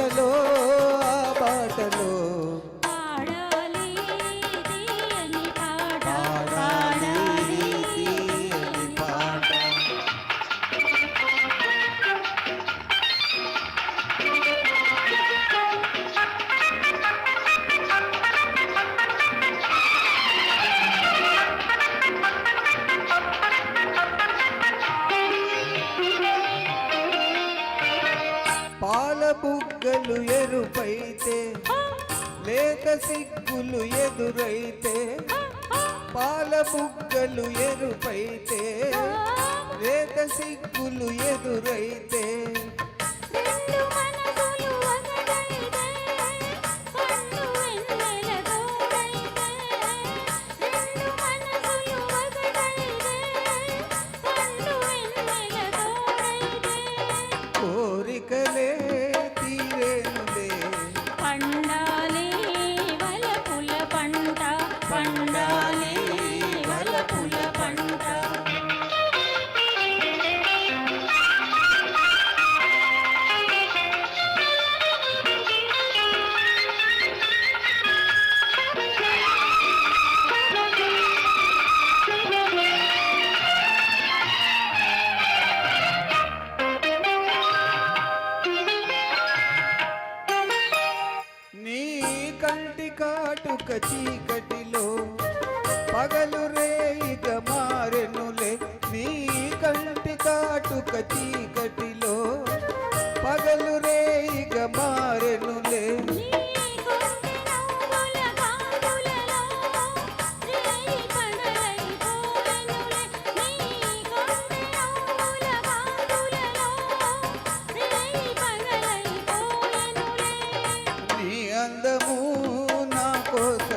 బాటలో ఆ బాటలో పైతే లేక సిగ్గులు ఎదురైతే పాల బుగ్గలు ఎరుపైతే లేక సిగ్గులు ఎదురైతే ఒక చీకటిలో పగలు কোথায়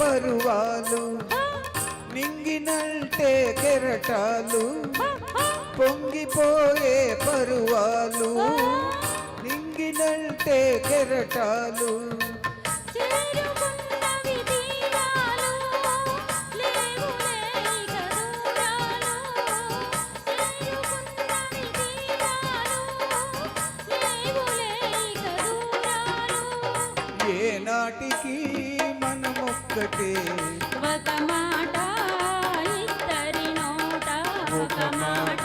పరువాలు నింగినంటే కెరటాలు పొంగిపోయే పరువాలు నింగినంటే కెరటాలు. నాటికి మనమొక్కటే. ఒక మాట ఇద్దరి నోట ఒక మాట